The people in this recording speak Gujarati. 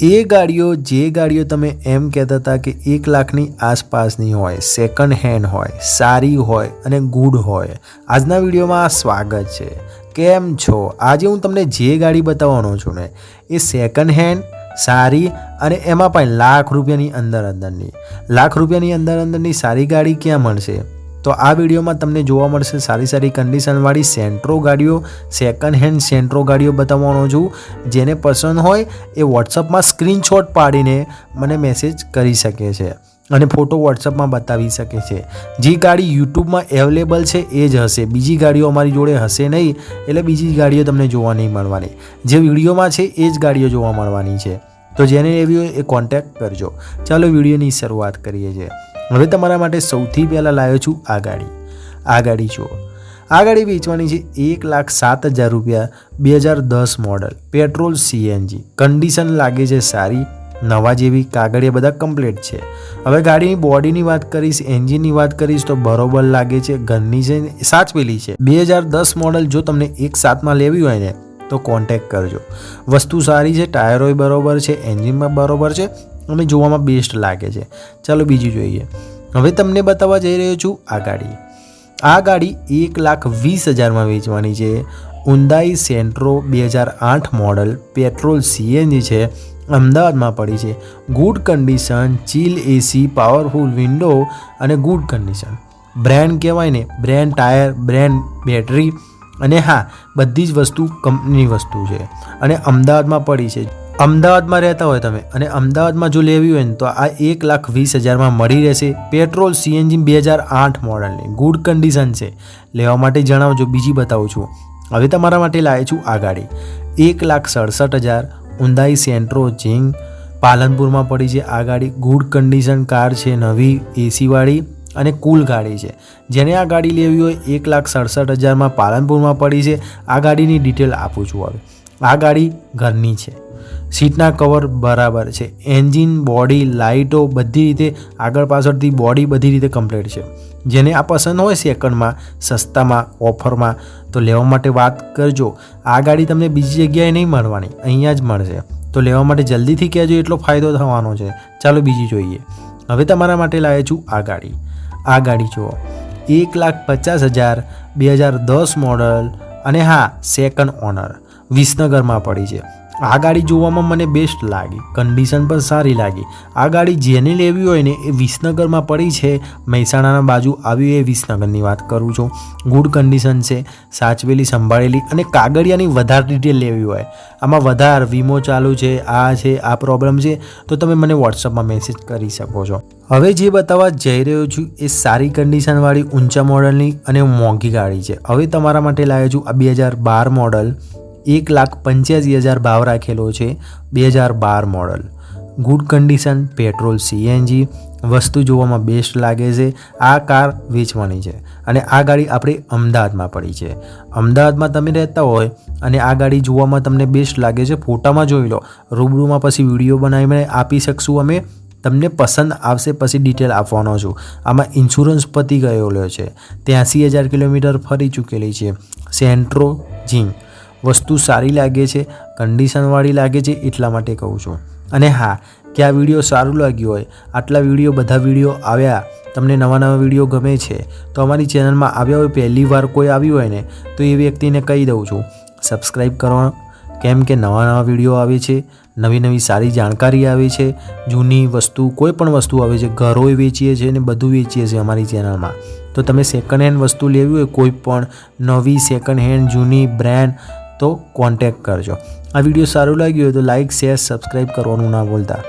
એ ગાડીઓ, જે ગાડીઓ તમે એમ કહેતા હતા કે એક લાખની આસપાસની હોય સેકન્ડ હેન્ડ હોય, સારી હોય અને ગુડ હોય, આજના વિડીયોમાં સ્વાગત છે. કેમ છો? આજે હું તમને જે ગાડી બતાવવાનો છું ને, એ સેકન્ડ હેન્ડ સારી અને એમાં પણ લાખ રૂપિયાની અંદર અંદરની. લાખ રૂપિયાની અંદર અંદરની સારી ગાડી ક્યાં મળશે? તો આ વિડીયોમાં તમને જોવા મળશે સારી સારી કન્ડિશનવાળી સેન્ટ્રો ગાડીઓ સેકન્ડ હેન્ડ સેન્ટ્રો ગાડીઓ બતાવવાનો છું. જેને પસંદ હોય એ વોટ્સઅપમાં સ્ક્રીનશોટ પાડીને મને મેસેજ કરી શકે છે અને ફોટો વોટ્સઅપમાં બતાવી શકે છે. જે ગાડી યુટ્યુબમાં એવેલેબલ છે, એ જ હશે. બીજી ગાડીઓ અમારી જોડે હશે નહીં, એટલે બીજી ગાડીઓ તમને જોવા નહીં મળવાની. જે વિડીયોમાં છે, એ જ ગાડીઓ જોવા મળવાની છે. તો જેને લેવી હોય એ કોન્ટેક્ટ કરજો. ચાલો વિડીયોની શરૂઆત કરીએ છીએ. હવે તમારા માટે સૌથી પહેલાં લાવ્યો છું આ ગાડી. આ ગાડી જુઓ. આ ગાડી વેચવાની છે એક લાખ સાત હજાર રૂપિયા, બે હજાર દસ મોડલ, પેટ્રોલ સીએનજી કન્ડિશન લાગે છે સારી, નવા જેવી કાગળિયા બધા કમ્પ્લીટ છે. હવે ગાડીની બોડીની વાત કરીશ, એન્જિનની વાત કરીશ તો બરોબર લાગે છે, ઘરની છે સાચવેલી છે. બે હજાર દસ મોડલ જો તમને એક સાતમાં લેવી હોય ને, તો કોન્ટેક કરજો. વસ્તુ સારી છે, ટાયરોય બરોબર છે, એન્જિનમાં બરોબર છે અને જોવામાં બેસ્ટ લાગે છે. ચાલો બીજું જોઈએ. હવે તમને બતાવવા જઈ રહ્યો છું આ ગાડી. આ ગાડી એક લાખ વીસ હજારમાં વેચવાની છે. ઉંદાઈ સેન્ટ્રો બે હજાર આઠ મોડલ પેટ્રોલ સીએનજી છે. અમદાવાદમાં પડી છે. Good condition chill AC powerful window અને ગુડ કન્ડિશન બ્રેન્ડ કહેવાય ને બ્રેન્ડ ટાયર બ્રેન્ડ બેટરી અને હા, બધી જ વસ્તુ કંપનીની વસ્તુ છે. અને અમદાવાદમાં પડી છે. અમદાવાદમાં રહેતા હોય તમે અને અમદાવાદમાં જો લેવી હોય ને તો આ એક લાખ વીસ હજારમાં મળી રહેશે પેટ્રોલ સીએનજી બે હજાર આઠ મોડલની. ગુડ કન્ડિશન છે. લેવા માટે જણાવજો, બીજી બતાવું છું. હવે તમારા માટે લાવે છું આ ગાડી એક લાખ સડસઠ હજાર ઉંદાઈ સેન્ટ્રો જીંગ પાલનપુરમાં પડી છે આ ગાડી ગુડ કન્ડિશન કાર છે, નવી એસીવાળી અને કુલ ગાડી છે. જેને આ ગાડી લેવી હોય એક લાખ સડસઠ હજારમાં પાલનપુરમાં પડી છે. આ ગાડીની ડિટેલ આપું છું હવે. આ ગાડી ઘરની છે. સીટના કવર બરાબર છે. એન્જિન, બોડી, લાઇટો બધી રીતે આગળ પાછળથી બોડી બધી રીતે કમ્પ્લીટ છે. જેને આ પસંદ હોય સેકન્ડમાં, સસ્તામાં, ઓફરમાં, તો લેવા માટે વાત કરજો. આ ગાડી તમને બીજી જગ્યાએ નહીં મળવાની, અહીંયા જ મળશે. તો લેવા માટે જલ્દીથી કહેજો એટલો ફાયદો થવાનો છે. ચાલો બીજી જોઈએ. હવે તમારા માટે લાવે છું આ ગાડી. આ ગાડી જુઓ. એક લાખ પચાસ હજાર, બે હજાર દસ મોડલ અને હા સેકન્ડ ઓનર વિસનગરમાં પડી છે. આ ગાડી જોવામાં મને બેસ્ટ લાગી કન્ડિશન પણ સારી લાગી. આ ગાડી જેને લેવી હોય ને એ વિસનગરમાં પડી છે. મહેસાણાના બાજુ આવી એ વિસનગરની વાત કરું છું. ગુડ કન્ડિશન છે, સાચવેલી, સંભાળેલી અને કાગળિયાની વધારે ડિટેલ લેવી હોય. આમાં વધારે વીમો ચાલુ છે, આ છે, આ પ્રોબ્લેમ છે, તો તમે મને વોટ્સઅપમાં મેસેજ કરી શકો છો. હવે જે બતાવવા જઈ રહ્યો છું એ સારી કન્ડિશનવાળી ઊંચા મોડલની અને મોંઘી ગાડી છે. હવે તમારા માટે લાવ્યો છું આ બે હજાર બાર મોડલ એક લાખ પંચ્યાસી હજાર ભાવ રાખેલો છે બે હજાર બાર model. Good condition petrol CNG વસ્તુ જોવામાં બેસ્ટ લાગે છે. આ કાર વેચવાની છે. અને આ ગાડી આપણી અમદાવાદમાં પડી છે. અમદાવાદમાં તમે રહેતા હોય અને આ ગાડી જોવામાં તમને બેસ્ટ લાગે છે, ફોટામાં જોઈ લો. રૂબરૂમાં પછી વીડિયો બનાવીને આપી શકશું. અમે તમને પસંદ આવશે, પછી ડિટેલ આપવાનો છું. આમાં ઇન્સ્યોરન્સ પતી ગયેલો છે. ત્યાંસી હજાર કિલોમીટર ફરી ચૂકેલી છે. સેન્ટ્રો જીમ વસ્તુ સારી લાગે છે કન્ડિશનવાળી લાગે છે એટલા માટે કહું છું. અને હા, કે આ વીડિયો સારું લાગ્યું હોય, આટલા વીડિયો, બધા વીડિયો આવ્યા, તમને નવા નવા વીડિયો ગમે છે, તો અમારી ચેનલમાં આવ્યા હોય, પહેલી વાર કોઈ આવ્યું હોય ને, તો એ વ્યક્તિને કહી દઉં છું સબસ્ક્રાઈબ કરવા કેમ કે નવા નવા વીડિયો આવે છે, નવી નવી સારી જાણકારી આવે છે, જૂની વસ્તુ, કોઈ પણ વસ્તુ આવે છે, ઘરોએ વેચીએ છીએ ને બધું વેચીએ છીએ અમારી ચેનલમાં. તો તમે સેકન્ડ હેન્ડ વસ્તુ લેવી હોય, કોઈ પણ નવી સેકન્ડ હેન્ડ જૂની બ્રાન્ડ તો કોન્ટેક્ટ કરજો. આ વીડિયો સારું લાગ્યું હોય તો લાઇક શેર સબસ્ક્રાઈબ કરવાનું ના ભૂલતા.